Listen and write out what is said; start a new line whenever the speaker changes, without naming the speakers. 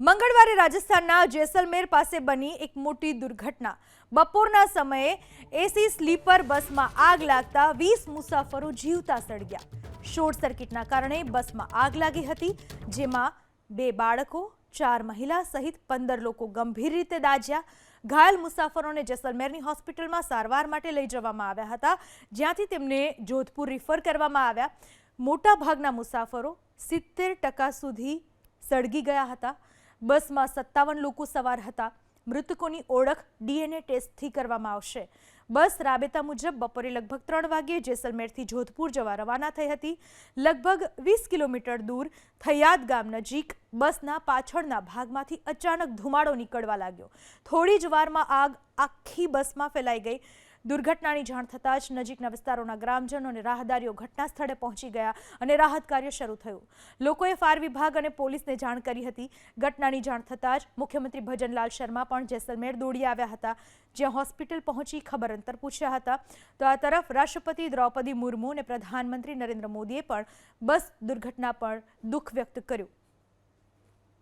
મંગળવારે રાજસ્થાનના જેસલમેર પાસે બની એક મોટી દુર્ઘટના. બપોરના સમયે એસી સ્લીપર બસમાં આગ લાગતા વીસ મુસાફરો જીવતા સળગ્યા શોર્ટ સર્કિટના કારણે બસમાં આગ લાગી હતી, જેમાં બે બાળકો, ચાર મહિલા સહિત પંદર લોકો ગંભીર રીતે દાજ્યા ઘાયલ મુસાફરોને જેસલમેરની હોસ્પિટલમાં સારવાર માટે લઈ જવામાં આવ્યા હતા, જ્યાંથી તેમને જોધપુર રિફર કરવામાં આવ્યા. મોટાભાગના મુસાફરો સિત્તેર ટકા સુધી સળગી ગયા હતા. બસમાં સત્તાવન લોકો સવાર હતા. મૃતકોની ઓળખ ડીએનએ ટેસ્ટથી કરવામાં આવશે. બસ રાબેતા મુજબ બપોરે લગભગ ત્રણ વાગ્યે જેસલમેરથી જોધપુર જવા રવાના થઈ હતી. લગભગ વીસ કિલોમીટર દૂર થયાદ ગામ નજીક બસના પાછળના ભાગમાંથી અચાનક ધુમાડો નીકળવા લાગ્યો. થોડી જ વારમાં આગ આખી બસમાં ફેલાઈ ગઈ. દુર્ઘટનાની જાણ થતાં જ નજીકના વિસ્તારોના ગ્રામજનો અને રાહદારીઓ ઘટના સ્થળે પહોંચી ગયા અને રાહત કાર્ય શરૂ થયું. લોકોએ ફાયર વિભાગ અને પોલીસને જાણ કરી હતી. ઘટનાની જાણ થતાં જ મુખ્યમંત્રી ભજનલાલ શર્મા પણ જેસલમેર દોડી આવ્યા હતા, જ્યાં હોસ્પિટલ પહોંચી ખબર અંતર પૂછ્યા હતા. તો આ તરફ રાષ્ટ્રપતિ દ્રૌપદી મુર્મુ અને પ્રધાનમંત્રી નરેન્દ્ર મોદીએ પણ બસ દુર્ઘટના પર દુઃખ વ્યક્ત કર્યું.